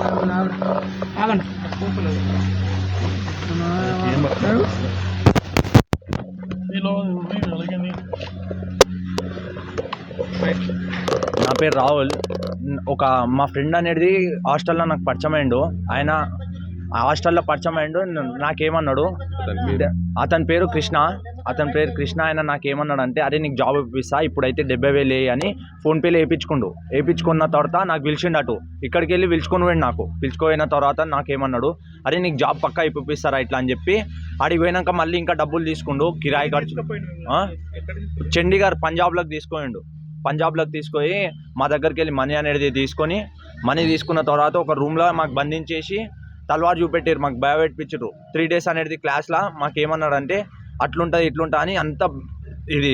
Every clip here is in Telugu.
ఆగండి నా పేరు రాహుల్. ఒక మా ఫ్రెండ్ అనేది హాస్టల్లో నాకు పరిచయం అయిండు ఆయన ఆ హాస్టల్లో పరిచయం అయిండు నాకేమన్నాడు? అతని పేరు కృష్ణ. అతని పేరు కృష్ణ ఆయన నాకేమన్నాడు అంటే అరే నీకు జాబ్ ఇప్పిస్తా ఇప్పుడైతే డెబ్బై వేలు అని ఫోన్పేలో వేయించుకుండు. వేయించుకున్న తర్వాత నాకు పిలిచిండు అటు. ఇక్కడికి వెళ్ళి పిలుచుకొని పోయిండు నాకు. పిలుచుకోపోయిన తర్వాత నాకేమన్నాడు అరే నీకు జాబ్ పక్కా ఇప్పిస్తారా ఇట్లా అని చెప్పి ఆడికి పోయినాక మళ్ళీ ఇంకా డబ్బులు తీసుకుండు కిరాయి ఖర్చు? చండీగఢ్ పంజాబ్లోకి తీసుకోండు పంజాబ్లోకి తీసుకొని మా దగ్గరికి వెళ్ళి మనీ అనేది తీసుకొని మనీ తీసుకున్న తర్వాత ఒక రూమ్లో మాకు బంధించేసి తల్వార్ చూపెట్టారు మాకు భయపెట్టించారు త్రీ డేస్ అనేది క్లాస్లో మాకు ఏమన్నారంటే అట్లుంటుంది ఇట్లుంటా అని అంత ఇది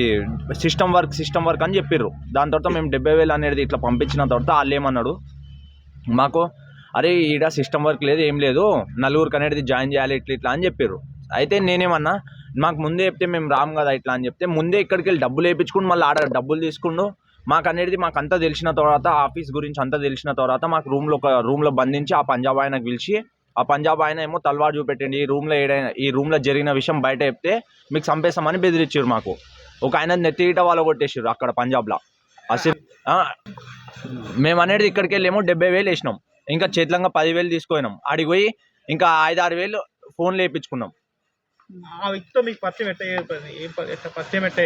సిస్టమ్ వర్క్ సిస్టమ్ వర్క్ అని చెప్పిర్రు. దాని తర్వాత మేము డెబ్బై వేలు అనేది ఇట్లా పంపించిన తర్వాత వాళ్ళు ఏమన్నాడు మాకు అరే ఈడ సిస్టమ్ వర్క్ లేదు ఏం లేదు నలుగురికి అనేది జాయిన్ చేయాలి ఇట్లా ఇట్లా అని చెప్పారు అయితే నేనేమన్నా మాకు ముందే చెప్తే మేము రాము కదా ఇట్లా అని చెప్తే ముందే ఇక్కడికి వెళ్ళి డబ్బులు వేయించుకుని మళ్ళీ ఆడ డబ్బులు తీసుకుండు. మాకు అనేది మాకు అంతా తెలిసిన తర్వాత ఆఫీస్ గురించి అంతా తెలిసిన తర్వాత మాకు రూమ్లో ఒక రూమ్లో బంధించి ఆ పంజాబ్ ఆయనకు పిలిచి ఆ పంజాబ్ ఆయన ఏమో తల్వార్ చూపెట్టండి. ఈ రూమ్లో ఏడైనా ఈ రూమ్లో జరిగిన విషయం బయట చెప్తే మీకు చంపేస్తామని బెదిరించారు మాకు. ఒక ఆయన నెత్తిట వాళ్ళు కొట్టేసారు అక్కడ పంజాబ్లో. అసలు మేము అనేది ఇక్కడికి వెళ్ళేమో డెబ్బై వేలు వేసినాం. ఇంకా చేతులంగా పదివేలు తీసుకుపోయినాం. ఆడికి పోయి ఇంకా ఐదు ఆరు వేలు ఫోన్లు వేయించుకున్నాం ఆ వ్యక్తితో మీకు పరిచయం ఎట్ట పరిచయం ఎట్ట?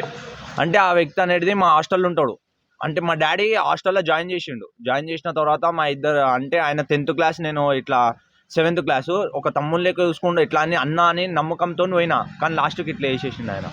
అంటే ఆ వ్యక్తి అనేది మా హాస్టల్లో ఉంటాడు. అంటే మా డాడీ హాస్టల్లో జాయిన్ చేసిండు. జాయిన్ చేసిన తర్వాత మా ఇద్దరు అంటే ఆయన టెన్త్ క్లాస్ నేను ఇట్లా సెవెంత్ క్లాసు ఒక తమ్ముళ్ళకి చూసుకుంటూ ఇట్లా అని అన్న అని నమ్మకంతో పోయినా కానీ లాస్ట్కి ఇట్లా వేసేసిండు ఆయన.